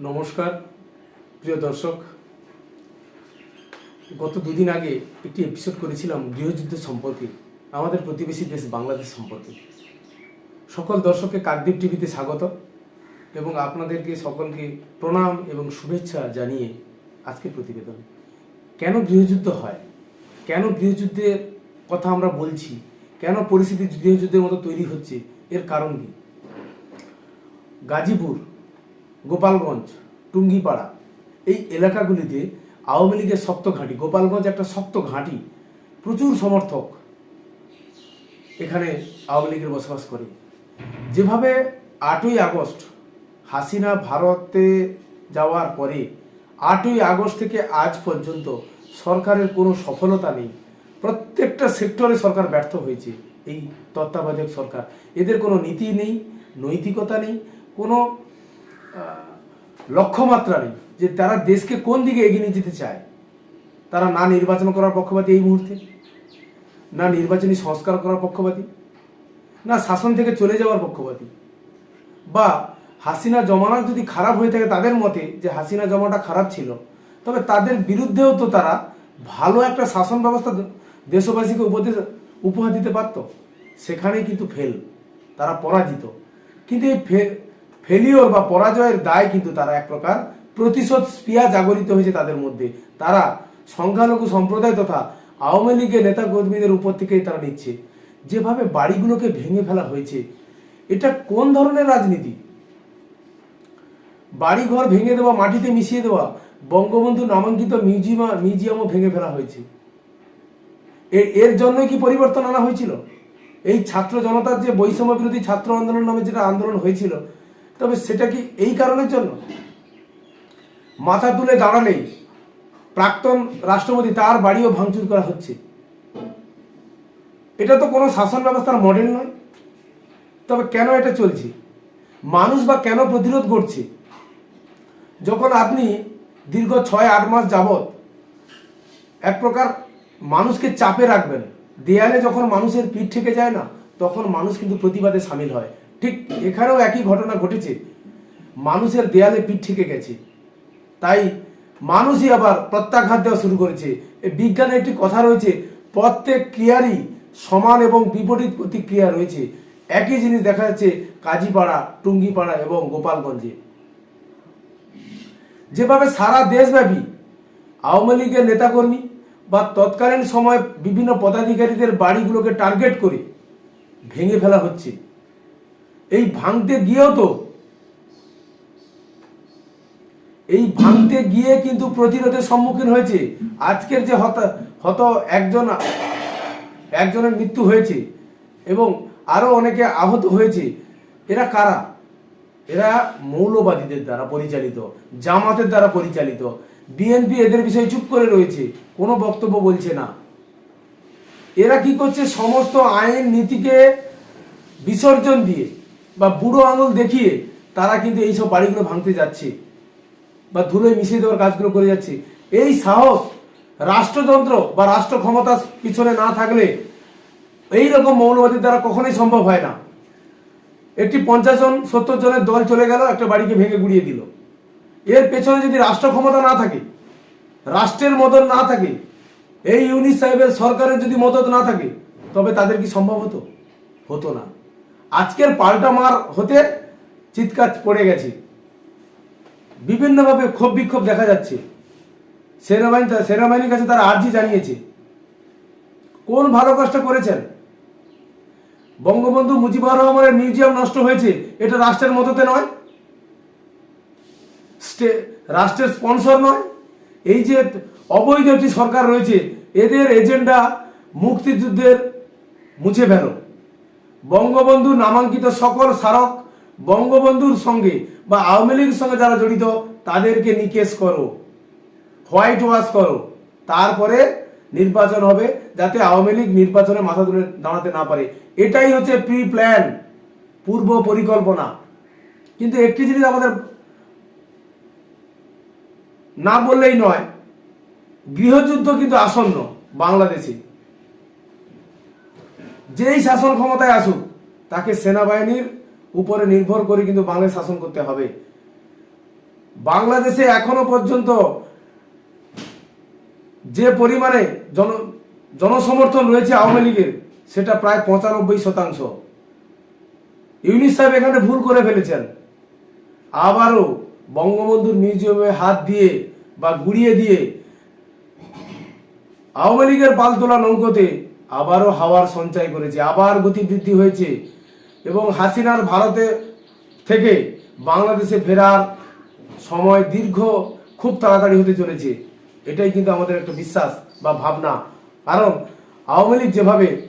নমস্কার, প্রিয় দর্শক। গত দুদিন আগে একটি এপিসোড করেছিলাম গৃহযুদ্ধ সম্পর্কে, আমাদের প্রতিবেশী দেশ বাংলাদেশ সম্পর্কে। সকল দর্শককে কাকদ্বীপ টিভিতে স্বাগত এবং আপনাদেরকে সকলকে প্রণাম এবং শুভেচ্ছা জানিয়ে আজকে প্রতিবেদন। কেন গৃহযুদ্ধ হয়? কেন গৃহযুদ্ধের কথা আমরা বলছি? কেন পরিস্থিতি গৃহযুদ্ধের মতো তৈরি হচ্ছে? এর কারণ কি? গাজীপুর গোপালগঞ্জ, টুঙ্গিপাড়া, এই এলাকাগুলিতে আওয়ামী লীগের শক্ত ঘাঁটি, গোপালগঞ্জ একটা শক্ত ঘাঁটি, প্রচুর সমর্থক এখানে আওয়ামী লীগের বসবাস করে। যেভাবে আটই আগস্ট হাসিনা ভারতে যাওয়ার পরে, আটই আগস্ট থেকে আজ পর্যন্ত সরকারের কোনো সফলতা নেই। প্রত্যেকটা সেক্টরে সরকার ব্যর্থ হয়েছে, এই তত্ত্বাবধায়ক সরকার। এদের কোনো নীতি নেই, নৈতিকতা নেই, কোনো লক্ষ্যমাত্রা নেই যে তারা দেশকে কোন দিকে এগিয়ে নিয়ে যেতে চায়, তারা না নির্বাচন করার পক্ষপাতী এই মুহূর্তে, না নির্বাচনী সংস্কার করার পক্ষপাতী, না শাসন থেকে চলে যাওয়ার পক্ষপাতী। বা হাসিনা জমানা যদি খারাপ হয়ে থাকে তাদের মতে যে হাসিনা জমাটা খারাপ ছিল, তবে তাদের বিরুদ্ধেও তো তারা ভালো একটা শাসন ব্যবস্থা দেশবাসীকে উপদেশ উপহার দিতে পারতো। সেখানেই কিন্তু ফেল, তারা পরাজিত। কিন্তু এই ফেলিওর বা পরাজয়ের দায় কিন্তু তারা এক প্রকার প্রতিশোধ স্পিয়া জাগরিত হয়েছে তাদের মধ্যে। তারা সংখ্যালঘু সম্প্রদায় তথা আওয়ামী লীগের নেতা কর্মীদের উপর থেকেই তারা নিচ্ছে। যেভাবে বাড়িগুলোকে ভেঙে ফেলা হয়েছে, এটা কোন ধরনের রাজনীতি? বাড়িঘর ভেঙে দেওয়া, মাটিতে মিশিয়ে দেওয়া, বঙ্গবন্ধু নামাঙ্কিত মিউজিয়াম, মিউজিয়ামও ভেঙে ফেলা হয়েছে। এ- এর জন্যই কি পরিবর্তন আনা হয়েছিল? এই ছাত্র জনতার যে বৈষম্য বিরোধী ছাত্র আন্দোলন নামে যেটা আন্দোলন হয়েছিল তবে সেটা কি এই কারণের জন্য? মাথা তুলে দাঁড়ালেই প্রাক্তন রাষ্ট্রপতি তার বাড়িও ভাঙচুর করা হচ্ছে। এটা তো কোনো শাসন ব্যবস্থার মডেল নয়। তবে কেন এটা চলছে? মানুষ বা কেন প্রতিরোধ করছে? যখন আপনি দীর্ঘ ছয় আট মাস যাবত এক প্রকার মানুষকে চাপে রাখবেন, দেয়ালে যখন মানুষের পিঠ থেকে যায় না, তখন মানুষ কিন্তু প্রতিবাদে সামিল হয়। ঠিক এখানেও একই ঘটনা ঘটেছে। মানুষের দেয়ালে পিঠ থেকে গেছে। তাই মানুষই আবার প্রত্যাঘাত দেওয়া শুরু করেছে। বিজ্ঞানে একটি কথা রয়েছে, প্রত্যেক ক্রিয়ারই সমান এবং বিপরীত প্রতিক্রিয়া রয়েছে। একই জিনিস দেখা যাচ্ছে কাজীপাড়া, টুঙ্গিপাড়া এবং গোপালগঞ্জে। যেভাবে সারা দেশব্যাপী আওয়ামী লীগের নেতাকর্মী বা তৎকালীন সময় বিভিন্ন পদাধিকারীদের বাড়িগুলোকে টার্গেট করে ভেঙে ফেলা হচ্ছে। এই ভাঙতে গিয়েও তো। এই ভাঙতে গিয়ে কিন্তু প্রতিরোধের সম্মুখীন হয়েছে। আজকের যে হত হত একজন, একজনের মৃত্যু হয়েছে এবং আরও অনেকে আহত হয়েছে। এরা কারা? এরা মৌলবাদীদের দ্বারা পরিচালিত, জামাতের দ্বারা পরিচালিত। বিএনপি এদের বিষয়ে চুপ করে রয়েছে, কোনো বক্তব্য বলছে না। এরা কি করছে? সমস্ত আইন, নীতিকে বিসর্জন দিয়ে বা বুড়ো আঙুল দেখিয়ে তারা কিন্তু এইসব বাড়িগুলো ভাঙতে যাচ্ছে বা ধুলোয় মিশিয়ে দেওয়ার কাজগুলো করে যাচ্ছে। এই সাহস রাষ্ট্রযন্ত্র বা রাষ্ট্র ক্ষমতা পিছনে না থাকলে এই রকম মৌলবাদীর দ্বারা কখনোই সম্ভব হয় না। একটি পঞ্চাশ জন, সত্তর জনের দল চলে গেল, একটা বাড়িকে ভেঙে গুড়িয়ে দিল। এর পেছনে যদি রাষ্ট্র ক্ষমতা না থাকে, রাষ্ট্রের মদত না থাকে, এই ইউনিস সাহেবের সরকারের যদি মদত না থাকে, তবে তাদের কি সম্ভব হতো? হতো না। আজকের পাল্টা মার হতে চিৎকার পড়ে গেছে। বিভিন্নভাবে ক্ষোভ বিক্ষোভ দেখা যাচ্ছে। সেনাবাহিনী সেনাবাহিনীর কাছে তারা আর্জি জানিয়েছে। কোন ভালো কাজটা করেছেন? বঙ্গবন্ধু মুজিবুর রহমানের মিউজিয়াম নষ্ট হয়েছে, এটা রাষ্ট্রের মততে নয়। রাষ্ট্রের স্পন্সর নয়। এই যে অবৈধ একটি সরকার রয়েছে, এদের এজেন্ডা মুক্তিযুদ্ধের মুছে ফেলো। বঙ্গবন্ধু নামাঙ্কিত সকল স্মারক বঙ্গবন্ধুর সঙ্গে বা আওয়ামী লীগের সঙ্গে যারা জড়িত, তাদেরকে নিকেশ করো। হোয়াইট ওয়াশ করো। তারপরে নির্বাচন হবে যাতে আওয়ামী লীগ নির্বাচনে মাথা তুলে দাঁড়াতে না পারে। এটাই হচ্ছে প্রি প্ল্যান পূর্ব পরিকল্পনা। কিন্তু একটি জিনিস আমাদের না বললেই নয়, গৃহযুদ্ধ কিন্তু আসন্ন বাংলাদেশে। যেই শাসন ক্ষমতায় আসুক, তাকে সেনাবাহিনীর উপরে নির্ভর করে কিন্তু বাংলাদেশ শাসন করতে হবে। বাংলাদেশে এখনও পর্যন্ত যে পরিমাণে জন, জনসমর্থন রয়েছে আওয়ামী লীগের, সেটা প্রায় পঁচানব্বই শতাংশ। ইউনিস সাহেব এখানে ভুল করে ফেলেছেন। আবারও বঙ্গবন্ধুর মিউজিয়ামে হাত দিয়ে বা গুড়িয়ে দিয়ে আওয়ামী লীগের পালতোলা নৌকোতে আবারও হাওয়ার সঞ্চয় করেছে, আবার গতি বৃদ্ধি হয়েছে। এবং হাসিনার ভারতে থেকে বাংলাদেশে ফেরার সময় দীর্ঘ, খুব তাড়াতাড়ি হতে চলেছে। এটাই কিন্তু আমাদের একটা বিশ্বাস বা ভাবনা। কারণ আওয়ামী লীগ যেভাবে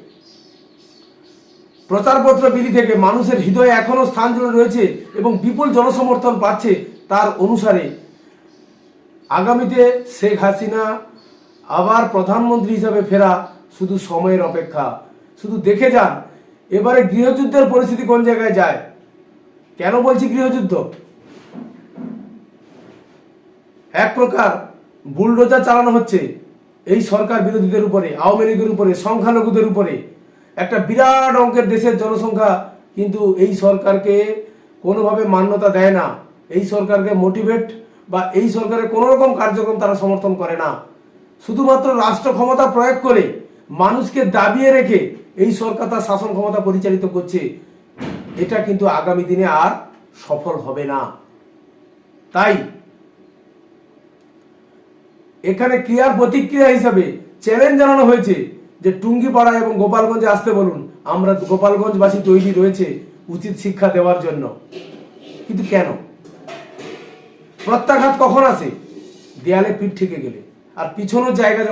প্রচারপত্র বিলি থেকে মানুষের হৃদয়ে এখনও স্থান রয়েছে এবং বিপুল জনসমর্থন পাচ্ছে তার অনুসারে, আগামীতে শেখ হাসিনা আবার প্রধানমন্ত্রী হিসাবে ফেরা শুধু সময়ের অপেক্ষা। শুধু দেখে যান, এবারে গৃহযুদ্ধের পরিস্থিতি কোন জায়গায় যায়? কেন বলছি গৃহযুদ্ধ? এক প্রকার বুলডোজার চালানো হচ্ছে এই সরকার বিরোধীদের উপরে, আওয়ামী লীগের উপরে, সংখ্যালঘুদের উপরে। একটা বিরাট অঙ্কের দেশের জনসংখ্যা কিন্তু এই সরকারকে কোনোভাবে মান্যতা দেয় না। এই সরকারকে মোটিভেট বা এই সরকারের কোনো রকম কার্যক্রম তারা সমর্থন করে না। শুধুমাত্র রাষ্ট্র ক্ষমতা প্রয়োগ করে মানুষকে দাবিয়ে রেখে এই সরকার তার শাসন ক্ষমতা পরিচালিত করছে, এটা কিন্তু আগামী দিনে আর সফল হবে না। তাই এখানে ক্রিয়ার প্রতিক্রিয়া হিসাবে চ্যালেঞ্জ জানানো হয়েছে যে টুঙ্গিপাড়া এবং গোপালগঞ্জে আসতে বলুন, আমরা গোপালগঞ্জবাসী তৈরি রয়েছে উচিত শিক্ষা দেওয়ার জন্য। কিন্তু কেন? প্রত্যাঘাত কখন আসে? দেয়ালে পিঠ থেকে গেলে। আর পিছনের জায়গা